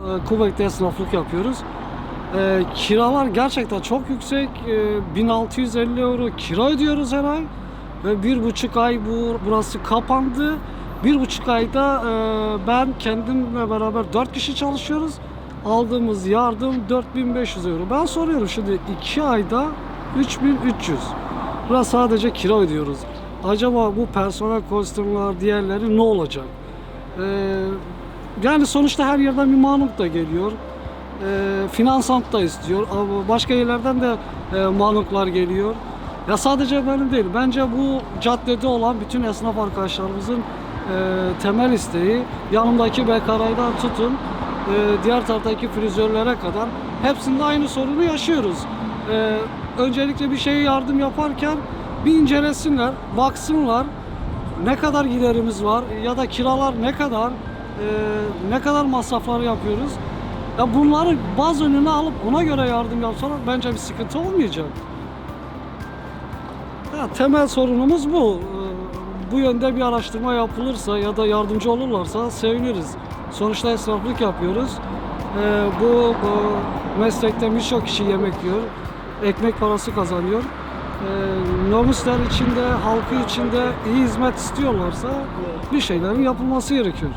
Ee, Kuveyt'te esnaflık yapıyoruz. Ee, kiralar gerçekten çok yüksek. Ee, 1650 euro kira ödüyoruz her ay. Ve bir buçuk ay bu burası kapandı. Bir buçuk ayda e, ben kendimle beraber dört kişi çalışıyoruz. Aldığımız yardım 4500 euro. Ben soruyorum şimdi iki ayda 3300. Burası sadece kira ödüyoruz. Acaba bu personel kostümler diğerleri ne olacak? Ee, yani sonuçta her yerden bir manuk da geliyor. Ee, finansant da istiyor. Başka yerlerden de e, manuklar geliyor. Ya sadece benim değil. Bence bu caddede olan bütün esnaf arkadaşlarımızın e, temel isteği yanımdaki bekaraydan tutun e, diğer taraftaki frizörlere kadar hepsinde aynı sorunu yaşıyoruz. E, öncelikle bir şeye yardım yaparken bir incelesinler, baksınlar ne kadar giderimiz var ya da kiralar ne kadar e, ne kadar masraflar yapıyoruz. Ya bunları baz önüne alıp ona göre yardım yapsalar bence bir sıkıntı olmayacak. Ya, temel sorunumuz bu. Ee, Bu yönde bir araştırma yapılırsa ya da yardımcı olurlarsa seviniriz. Sonuçta esnaflık yapıyoruz. Ee, Bu, bu meslekte birçok kişi yemek yiyor. Ekmek parası kazanıyor. Ee, Nomuslar içinde, halkı içinde iyi hizmet istiyorlarsa bir şeylerin yapılması gerekiyor.